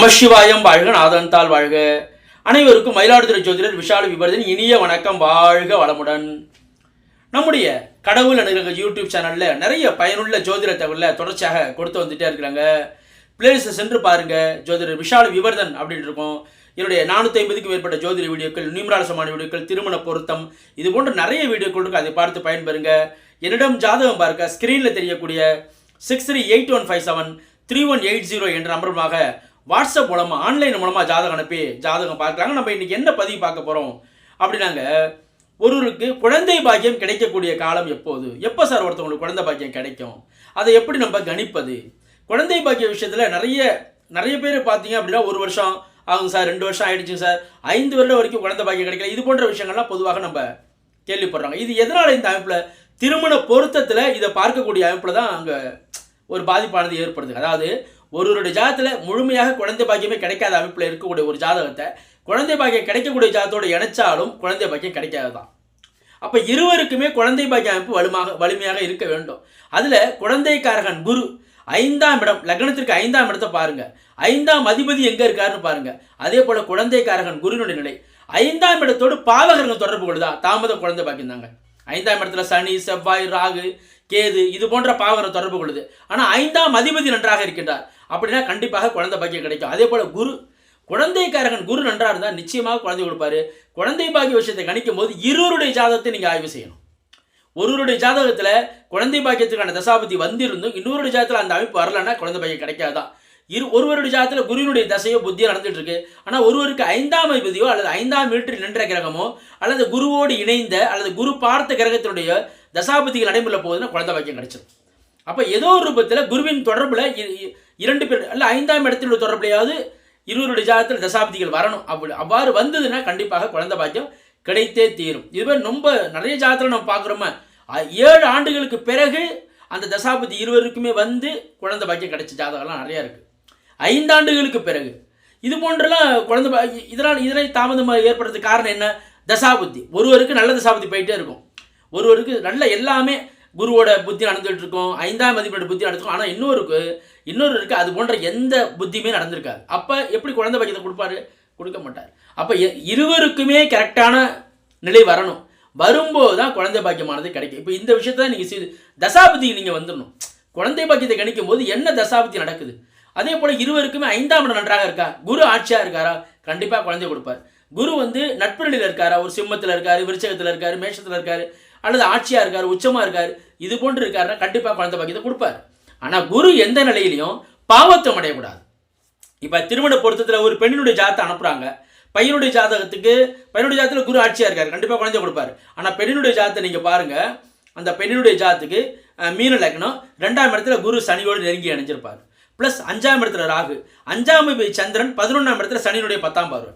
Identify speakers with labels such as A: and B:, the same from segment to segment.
A: நமசிவாயம் வாழ்க நாதன்தால் வாழ்க. அனைவருக்கும் மயிலாடுதுறை ஜோதிடர் விஷால விபரதன் இனிய வணக்கம் வாழ்க வளமுடன். நம்முடைய கடவுள் அனுகிரக யூடியூப் சேனலில் நிறைய பயனுள்ள ஜோதிட தகவலில் தொடர்ச்சியாக கொடுத்து வந்துட்டே இருக்கிறாங்க. பிளேலிஸ்ட்டை சென்று பாருங்க ஜோதிடர் விஷால விவர்தன் அப்படின்னு இருக்கும். என்னுடைய நானூற்றி ஐம்பதுக்கு மேற்பட்ட ஜோதிட வீடியோக்கள் நியூமராலசமான வீடியோக்கள் திருமண பொருத்தம் இது போன்ற நிறைய வீடியோக்கள் இருக்குது அதை பார்த்து பயன்பெறுங்க. என்னிடம் ஜாதகம் பார்க்க ஸ்க்ரீனில் தெரியக்கூடிய six three eight one five seven three one eight zero என்ற நம்பருமாக வாட்ஸ்அப் மூலமாக ஆன்லைன் மூலமாக ஜாதகம் அனுப்பி ஜாதகம் பார்க்குறாங்க. நம்ம இன்னைக்கு என்ன பதிவு பார்க்க போகிறோம் அப்படின்னாங்க ஒருவருக்கு குழந்தை பாக்கியம் கிடைக்கக்கூடிய காலம் எப்போது? எப்போ சார் ஒருத்தவங்களுக்கு குழந்தை பாக்கியம் கிடைக்கும்? அதை எப்படி நம்ம கணிப்பது? குழந்தை பாக்கிய விஷயத்தில் நிறைய நிறைய பேர் பார்த்தீங்க அப்படின்னா ஒரு வருஷம் ஆகும் சார் ரெண்டு வருஷம் ஆயிடுச்சு சார். ஐந்து வருடம் வரைக்கும் குழந்தை பாக்கியம் கிடைக்கல. இது போன்ற விஷயங்கள்லாம் பொதுவாக நம்ம கேள்விப்படுறாங்க. இது எதனால் இந்த அமைப்பில்? திருமண பொருத்தத்தில் இதை பார்க்கக்கூடிய அமைப்பில் தான் அங்கே ஒரு பாதிப்பானது ஏற்படுது. அதாவது ஒருவருடைய ஜாதத்தில் முழுமையாக குழந்தை பாக்கியமே கிடைக்காத அமைப்பில் இருக்கக்கூடிய ஒரு ஜாதகத்தை குழந்தை பாக்கியம் கிடைக்கக்கூடிய ஜாதத்தோடு இணைச்சாலும் குழந்தை பாக்கியம் கிடைக்காது தான் அப்போ இருவருக்குமே குழந்தை பாக்கிய அமைப்பு வலுமாக வலிமையாக இருக்க வேண்டும். அதில் குழந்தைக்காரகன் குரு ஐந்தாம் இடம் லக்னத்திற்கு ஐந்தாம் இடத்தை பாருங்க. ஐந்தாம் அதிபதி எங்கே இருக்காருன்னு பாருங்க. அதே போல குழந்தைக்காரகன் குருனுடைய நிலை. ஐந்தாம் இடத்தோடு பாவகர்கள் தொடர்பு கொள்ளுதா? தாமத குழந்தை பாக்கியம் தாங்க. ஐந்தாம் இடத்துல சனி செவ்வாய் ராகு கேது இது போன்ற பாவகரை தொடர்பு கொள்ளுது. ஆனால் ஐந்தாம் அதிபதி நன்றாக இருக்கின்றார். அப்படின்னா கண்டிப்பாக குழந்தை பாக்கியம் கிடைக்கும். அதே போல் குரு குழந்தைக்காரகன் குரு நன்றாக இருந்தால் நிச்சயமாக குழந்தை கொடுப்பாரு. குழந்தை பாக்கிய விஷயத்தை கணிக்கும் போது இருவருடைய ஜாதகத்தை நீங்கள் ஆய்வு செய்யணும். ஒருவருடைய ஜாதகத்தில் குழந்தை பாக்கியத்துக்கான தசாபதி வந்திருந்தும் இன்னொருடைய ஜாதகத்தில் அந்த அமைப்பு வரலன்னா குழந்தை பாக்கியம் கிடைக்காதான் இரு ஒருவருடைய ஜாதத்தில் குருவினுடைய தசையோ புத்தியோ நடந்துட்டு இருக்கு ஆனால் ஒருவருக்கு ஐந்தாம் அதிபதியோ அல்லது ஐந்தாம் வீட்டில் நின்ற கிரகமோ அல்லது குருவோடு இணைந்த அல்லது குரு பார்த்த கிரகத்தினுடைய தசாபதிகள் நடைமுறையில் போகுதுன்னா குழந்தை பாக்கியம் கிடைச்சிடும் அப்போ ஏதோ ஒரு ரூபத்தில் குருவின் தொடர்பில் இ- இரண்டு பேர் அல்ல ஐந்தாம் இடத்தில் உள்ள தொடர்புலையாவது இருவருடைய ஜாதத்தில் தசாபதிகள் வரணும். அப்படி அவ்வாறு வந்ததுன்னா கண்டிப்பாக குழந்த பாக்கியம் கிடைத்தே தீரும். இதுவே ரொம்ப நிறைய ஜாதத்தில் நம்ம பார்க்குறோமே ஏழு ஆண்டுகளுக்கு பிறகு அந்த தசாபதி இருவருக்குமே வந்து குழந்தை பாக்கியம் கிடைச்ச ஜாதகம்லாம் நிறையா இருக்குது ஐந்தாண்டுகளுக்கு பிறகு. இது போன்றெல்லாம் குழந்த பா- இதனால் இதனை தாமதமாக ஏற்படுறதுக்கு காரணம் என்ன? தசாபுத்தி. ஒருவருக்கு நல்ல தசாபுத்தி போயிட்டே இருக்கும். ஒருவருக்கு நல்ல எல்லாமே குருவோட புத்தி நடந்துகிட்டு இருக்கும் ஐந்தாம் மதிப்போட புத்தி நடந்துக்கும் ஆனால் இன்னொருக்கு இருக்குது அது போன்ற எந்த புத்தியுமே நடந்திருக்காது. அப்போ எப்படி குழந்தை பாக்கியத்தை கொடுப்பாரு? கொடுக்க மாட்டார். அப்போ இருவருக்குமே கரெக்டான நிலை வரணும். வரும்போது தான் குழந்தை பாக்கியமானது கிடைக்கும். இப்போ இந்த விஷயத்தை நீங்கள் செய்து தசாபதிக்கு நீங்கள் வந்துடணும். குழந்தை பாக்கியத்தை கணிக்கும் போது என்ன தசாபதி நடக்குது? அதே போல் இருவருக்குமே ஐந்தாம் இடம் நன்றாக இருக்கா? குரு ஆட்சியாக இருக்காரா? கண்டிப்பாக குழந்தை கொடுப்பார். குரு வந்து நட்பு நிலையில் இருக்காரா? ஒரு சிம்மத்தில் இருக்காரு விருச்சகத்தில் இருக்காரு மேஷத்தில் இருக்காரு. அல்லது ஆட்சியாக இருக்கார் உச்சமாக இருக்கார் இது போன்று இருக்காருன்னா கண்டிப்பாக குழந்தை பாக்கியத்தை கொடுப்பார். ஆனால் குரு எந்த நிலையிலையும் பாவத்தம் அடையக்கூடாது. இப்போ திருமண பொருத்தத்தில் ஒரு பெண்ணினுடைய ஜாதத்தை அனுப்புகிறாங்க பையனுடைய ஜாதகத்துக்கு பையனுடைய ஜாதகத்தில் குரு ஆட்சியாக இருக்கார் கண்டிப்பாக குழந்தை கொடுப்பாரு. ஆனால் பெண்ணினுடைய ஜாதத்தை நீங்கள் பாருங்கள் அந்த பெண்ணினுடைய ஜாதத்துக்கு மீன லக்னம் ரெண்டாம் இடத்துல குரு சனியோடு நெருங்கி அணிஞ்சிருப்பார். ப்ளஸ் அஞ்சாம் இடத்துல ராகு. அஞ்சாம் சந்திரன் பதினொன்றாம் இடத்துல சனியினுடைய பத்தாம் பார்வை.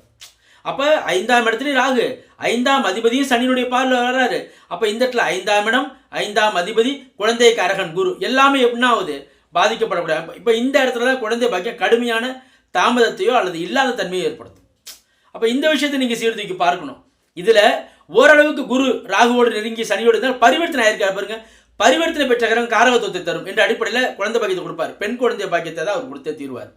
A: அப்போ ஐந்தாம் இடத்துலையும் ராகு. ஐந்தாம் அதிபதியும் சனியினுடைய பார்வையில் வர்றாரு. அப்போ இந்த இடத்துல ஐந்தாம் இடம் ஐந்தாம் அதிபதி குழந்தை கரகன் குரு. எல்லாமே எப்படின்னா ஆகுது? பாதிக்கப்படக்கூடாது. இப்போ இந்த இடத்துல தான் குழந்தை பாக்கியம் கடுமையான தாமதத்தையோ அல்லது இல்லாத தன்மையோ ஏற்படுத்தும் அப்போ இந்த விஷயத்தை நீங்கள் சீர்தூக்கி பார்க்கணும். இதில் ஓரளவுக்கு குரு ராகுவோடு நெருங்கி சனியோடு இருந்தால் பரிவர்த்தனை ஆயிருக்காரு பாருங்க. பரிவர்த்தனை பெற்ற கிரகம் காரகத்துவத்தை தரும். என்ற அடிப்படையில் குழந்தை பாக்கியத்தை கொடுப்பார். பெண் குழந்தை பாக்கியத்தை தான் அவர் கொடுத்தே தீர்வார்.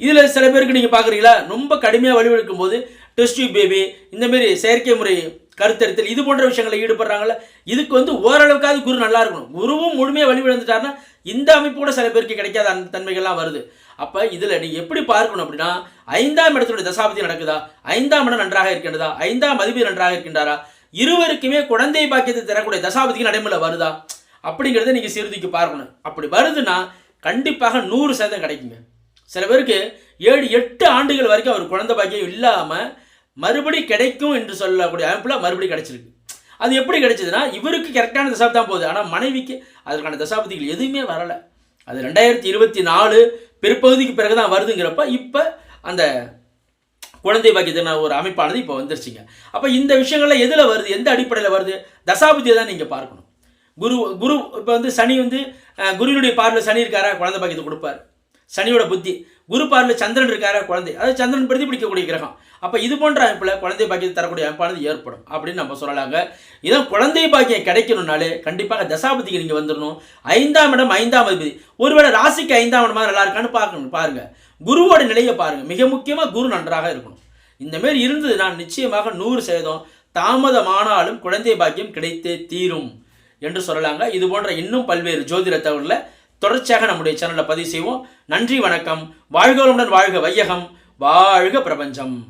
A: இதில் சில பேருக்கு நீங்கள் பார்க்குறீங்களா ரொம்ப கடுமையாக வழிவெடுக்கும் போது டெஸ்ட் பேபி இந்தமாரி செயற்கை முறை கருத்தரித்தல் இது போன்ற விஷயங்களில் ஈடுபடுறாங்கள இதுக்கு வந்து ஓரளவுக்காவது குரு நல்லா இருக்கணும். குருவும் முழுமையாக வழி விழுந்துட்டாருன்னா இந்த அமைப்பு கூட சில பேருக்கு கிடைக்காத அந்த தன்மைகள்லாம் வருது. அப்போ இதில் நீங்கள் எப்படி பார்க்கணும் அப்படின்னா ஐந்தாம் இடத்துடைய தசாபதி நடக்குதா? ஐந்தாம் இடம் நன்றாக இருக்கின்றதா? ஐந்தாம் மதிப்பு நன்றாக இருக்கின்றாரா? இருவருக்குமே குழந்தை பாக்கியத்தை தரக்கூடிய தசாபதிக்கு நடைமுறை வருதா? அப்படிங்கிறத நீங்கள் சீர்தூக்கி பார்க்கணும். அப்படி வருதுன்னா கண்டிப்பாக நூறு சதவீதம் கிடைக்குங்க. சில பேருக்கு ஏழு எட்டு ஆண்டுகள் வரைக்கும் அவர் குழந்தை பாக்கியம் இல்லாமல் மறுபடி கிடைக்கும் என்று சொல்லக்கூடிய அமைப்பில் மறுபடி கிடைச்சிருக்கு. அது எப்படி கிடைச்சதுன்னா இவருக்கு கரெக்டான தசாப்தி தான் போகுது. ஆனால் மனைவிக்கு அதற்கான தசாபதிகள் எதுவுமே வரலை. அது ரெண்டாயிரத்தி இருபத்தி நாலு பிற்பகுதிக்கு பிறகு தான் வருதுங்கிறப்ப இப்போ அந்த குழந்தை பாக்கியத்தின ஒரு அமைப்பானது இப்போ வந்துருச்சுங்க. அப்போ இந்த விஷயங்கள்லாம் எதில் வருது? எந்த அடிப்படையில் வருது? தசாபதியை தான் நீங்கள் பார்க்கணும். குரு குரு இப்போ வந்து சனி வந்து குருவினுடைய பார்வையில் சனி இருக்காரா? குழந்தை பாக்கியத்தை கொடுப்பார். சனியோட புத்தி. குரு பார்வையில் சந்திரன் இருக்கார? குழந்தை. அதாவது சந்திரன் பிரதிபலிக்கக்கூடிய கிரகம். அப்போ இது போன்ற அமைப்பில் குழந்தை பாக்கியத்தை தரக்கூடிய அமைப்பானது ஏற்படும் அப்படின்னு நம்ம சொல்லலாங்க. இதான் குழந்தை பாக்கியம் கிடைக்கணும்னாலே கண்டிப்பாக தசாபதிக்கு நீங்கள் வந்துடணும் ஐந்தாம் இடம் ஐந்தாம் அதிபதி. ஒருவேளை ராசிக்கு ஐந்தாம் இடமா நல்லா இருக்கான்னு பார்க்கணும் பாருங்க. குருவோட நிலையை பாருங்க. மிக முக்கியமாக குரு நன்றாக இருக்கணும். இந்த இருந்தது இருந்ததுன்னா நிச்சயமாக நூறு சதவீதம் தாமதமானாலும் குழந்தை பாக்கியம் கிடைத்தே தீரும் என்று சொல்லலாங்க. இது போன்ற இன்னும் பல்வேறு ஜோதிட தகவலில் தொடர்ச்சியாக நம்முடைய சேனலில் பதிவு செய்வோம். நன்றி வணக்கம். வாழ்கவளமுடன் வாழ்க வையகம். வாழ்க பிரபஞ்சம்.